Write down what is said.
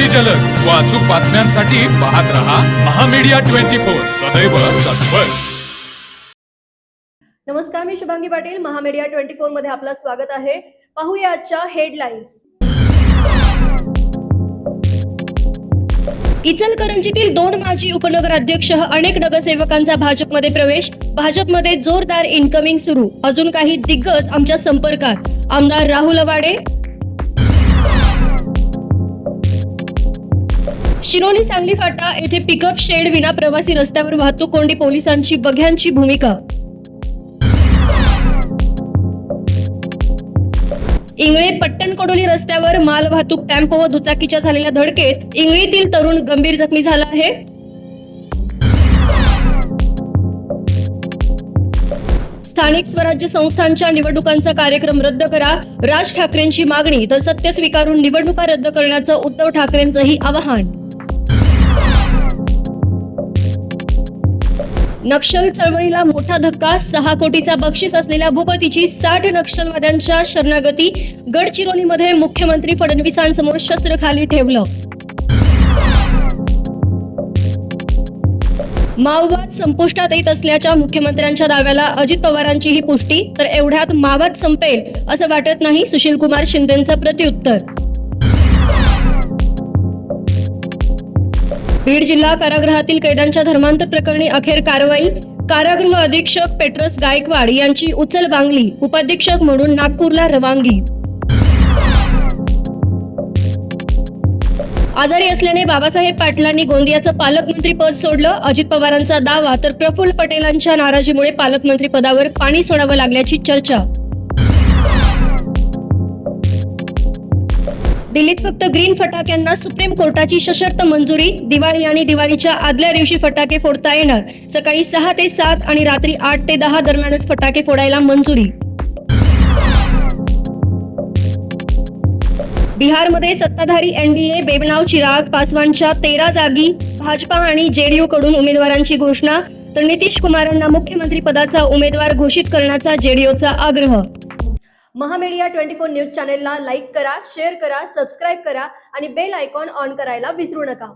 अति जलद. व अचूक बातम्यांसाठी पाहत रहा महामीडिया ट्वेंटी फोर. सदैव तत्पर. नमस्कार मी शुभांगी पाटील. महामीडिया ट्वेंटी फोरमध्ये आपलं स्वागत आहे. पाहूया आजच्या हेडलाईन्स. इचलकरंजीतील दोन माजी उपनगराध्यक्ष अनेक नगरसेवकांचा भाजपमध्ये प्रवेश. भाजपमध्ये जोरदार इनकमिंग सुरू. अजून काही दिग्गज आमच्या संपर्कात. आमदार राहुल अवाडे शिरोली सांगली फाटा येथे पिकअप शेड विना प्रवासी रस्त्यावर वाहतूक कोंडी पोलिसांची बघ्यांची भूमिका. इंगळे पट्टण कोडोली रस्त्यावर माल वाहतूक टेम्पो व दुचाकीच्या झालेल्या धडकेत इंगळीतील तरुण गंभीर जखमी झाला आहे. स्थानिक स्वराज्य संस्थांच्या निवडणुकांचा कार्यक्रम रद्द करा. राज ठाकरेंची मागणी तर सत्य स्वीकारून निवडणुका रद्द करण्याचं उद्धव ठाकरेंचंही आवाहन. नक्षल चळवळीला मोठा धक्का. सहा कोटीचा बक्षीस असलेल्या भूपतीची साठ नक्षलवाद्यांच्या शरणागती. गडचिरोलीमध्ये मुख्यमंत्री फडणवीसांसमोर शस्त्र खाली ठेवलं. माओवाद संपुष्टात येत असल्याच्या मुख्यमंत्र्यांच्या दाव्याला अजित पवारांची ही पुष्टी. तर एवढ्यात माओवाद संपेल असं वाटत नाही सुशील कुमार शिंदेचं प्रत्युत्तर. बीड जिल्हा कारागृहातील कैद्यांच्या धर्मांतर प्रकरणी अखेर कारवाई. कारागृह अधीक्षक पेट्रस गायकवाड यांची उचल बांगली उपाधीक्षक म्हणून नागपूरला रवानगी. आजारी असल्याने बाबासाहेब पाटलांनी गोंदियाचं पालकमंत्री पद सोडलं. अजित पवारांचा दावा तर प्रफुल्ल पटेलांच्या नाराजीमुळे पालकमंत्री पदावर पाणी सोडावं लागल्याची चर्चा. दिल्लीत फक्त ग्रीन फटाक्यांना सुप्रीम कोर्टाची सशर्त मंजुरी दिवाळी आणि दिवाळीच्या आदल्या दिवशी फटाके फोडता येणार. सकाळी सहा ते सात आणि रात्री आठ ते दहा दरम्यानच फटाके फोडायला मंजुरी. बिहारमध्ये सत्ताधारी एनडीए बेबनाव चिराग पासवानच्या तेरा जागी भाजपा आणि जेडीयू कडून उमेदवारांची घोषणा तर नितीश कुमारांना मुख्यमंत्री पदाचा उमेदवार घोषित करण्याचा जेडीयूचा आग्रह. महामेडिया ट्वेंटी फोर न्यूज चॅनेलला लाईक करा शेअर करा सबस्क्राईब करा आणि बेल आयकॉन ऑन करायला विसरू नका.